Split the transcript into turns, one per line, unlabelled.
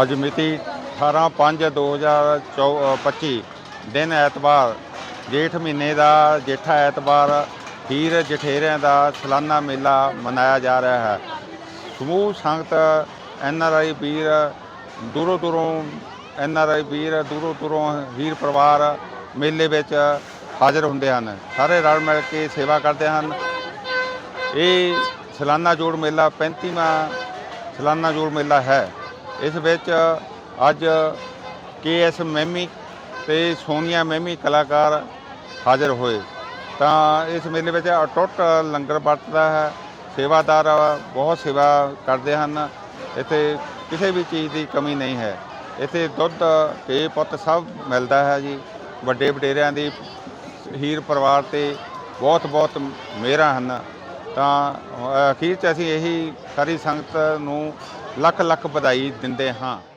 ਅੱਜ ਮਿਤੀ 18/5/2025 ਦਿਨ ਐਤਵਾਰ, ਜੇਠ ਮਹੀਨੇ ਦਾ ਜੇਠਾ ਐਤਵਾਰ, ਹੀਰ ਜਠੇਰਿਆਂ ਦਾ ਸਲਾਨਾ ਮੇਲਾ ਮਨਾਇਆ ਜਾ ਰਿਹਾ ਹੈ। ਸਮੂਹ ਸੰਗਤ ਐਨ ਆਰ ਆਈ ਵੀਰ ਦੂਰੋਂ ਦੂਰੋਂ, ਐਨ ਆਰ ਆਈ ਵੀਰ ਦੂਰੋਂ ਦੂਰੋਂ ਹੀਰ ਪਰਿਵਾਰ ਮੇਲੇ ਵਿੱਚ ਹਾਜ਼ਰ ਹੁੰਦੇ ਹਨ। ਸਾਰੇ ਰਲ ਮਿਲ ਕੇ ਸੇਵਾ ਕਰਦੇ ਹਨ। ਇਹ ਸਲਾਨਾ ਜੋੜ ਮੇਲਾ 35ਵਾਂ ਸਲਾਨਾ ਜੋੜ ਮੇਲਾ ਹੈ। ਇਸ ਵਿੱਚ ਅੱਜ ਕੇ ਐਸ ਮੈਮੀ ਤੇ ਸੋਨੀਆ ਮੈਮੀ ਕਲਾਕਾਰ ਹਾਜ਼ਰ ਹੋਏ। ਤਾਂ ਇਸ ਮੇਲੇ ਵਿੱਚ ਅਟੁੱਟ ਲੰਗਰ ਵਰਤਦਾ ਹੈ, ਸੇਵਾਦਾਰ ਬਹੁਤ ਸੇਵਾ ਕਰਦੇ ਹਨ। ਇੱਥੇ ਕਿਸੇ ਵੀ ਚੀਜ਼ ਦੀ ਕਮੀ ਨਹੀਂ ਹੈ। ਇੱਥੇ ਦੁੱਧ ਤੇ ਪੁੱਤ ਸਭ ਮਿਲਦਾ ਹੈ ਜੀ। ਵੱਡੇ ਵਡੇਰਿਆਂ ਦੀ ਹੀਰ ਪਰਿਵਾਰ ਤੇ ਬਹੁਤ ਬਹੁਤ ਮਿਹਰਾਂ ਹਨ। ਤਾਂ ਅਖੀਰ 'ਚ ਅਸੀਂ ਇਹੀ ਸਾਰੀ ਸੰਗਤ ਨੂੰ ਲੱਖ ਲੱਖ ਵਧਾਈ ਦਿੰਦੇ ਹਾਂ।